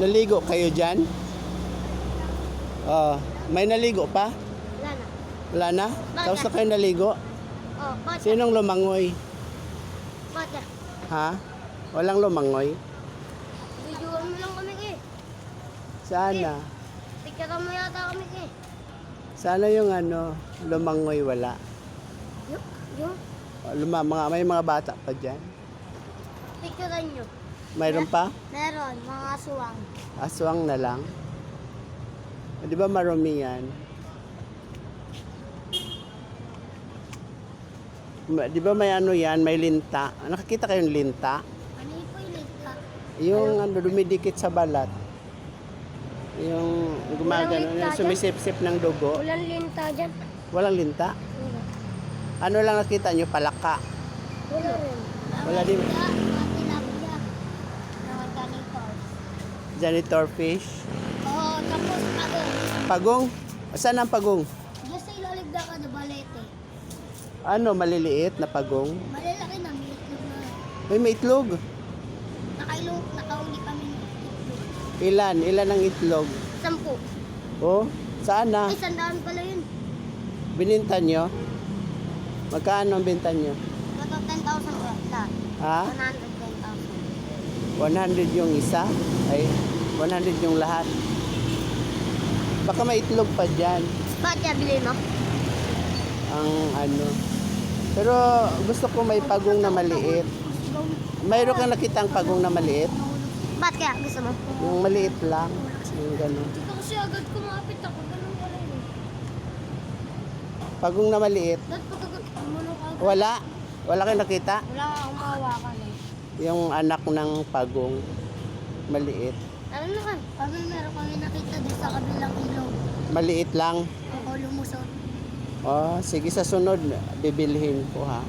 Naligo kayo dyan? Oh, may naligo pa? Wala na. Wala na? Tapos na kayo naligo? Oh, bata. Sinong lumangoy? Bata. Ha? Walang lumangoy? Videoan mo lang kami eh. Sana. Picturean mo yata kami eh. Sana yung ano, lumangoy wala. Yung? Yung? Luma, mga, may mga bata pa dyan. Picturean nyo. Mayroon pa? Meron, mga suwang. Aswang na lang. Eh, Di ba marumi yan? Di ba may ano yan, may linta? Nakakita kayong linta? Ano yung pilit ka? Yung ano, dumidikit sa balat. Yung gumagano, linta yung sumisip-sip ng dugo. Walang linta dyan. Walang linta? Wala. Ano lang nakita nyo? Palaka. Wala rin. Wala din. Mga Janitor fish. Oo, tapos ako. Pagong? Saan ang pagong? Diyan sa ilalim na ka na balete. Ano, maliliit na pagong? Malalaki na may itlog na. May may itlog. Nakailong, nakauli kami ng itlog. Ilan? Ilan ang itlog? Sampu. Oh, saan na? Ay, sandaan pala yun. Bininta nyo? Magkano ang binta nyo? Ito 10,000 ba? Lahat. Ha? 110,000. 100 yung isa? Ay, 100 yung lahat. Baka may itlog pa dyan. Bakit kaya bilhin mo? Ang ano. Pero gusto ko may pagong na maliit. Mayroon kang nakitang pagong na maliit? Bakit kaya gusto mo? Yung maliit lang. Yung gano'n. Dito kasi agad kumapit ako. Ganun pala yun. Pagong na maliit. Wala. Wala kang nakita? Wala akong mahawakan eh. Yung anak ng pagong maliit. Ano na ka? Kami meron kami nakita doon sa kabilang ilog. Maliit lang. Ako lumusot. Oh, sige sa sunod bibilhin ko ha.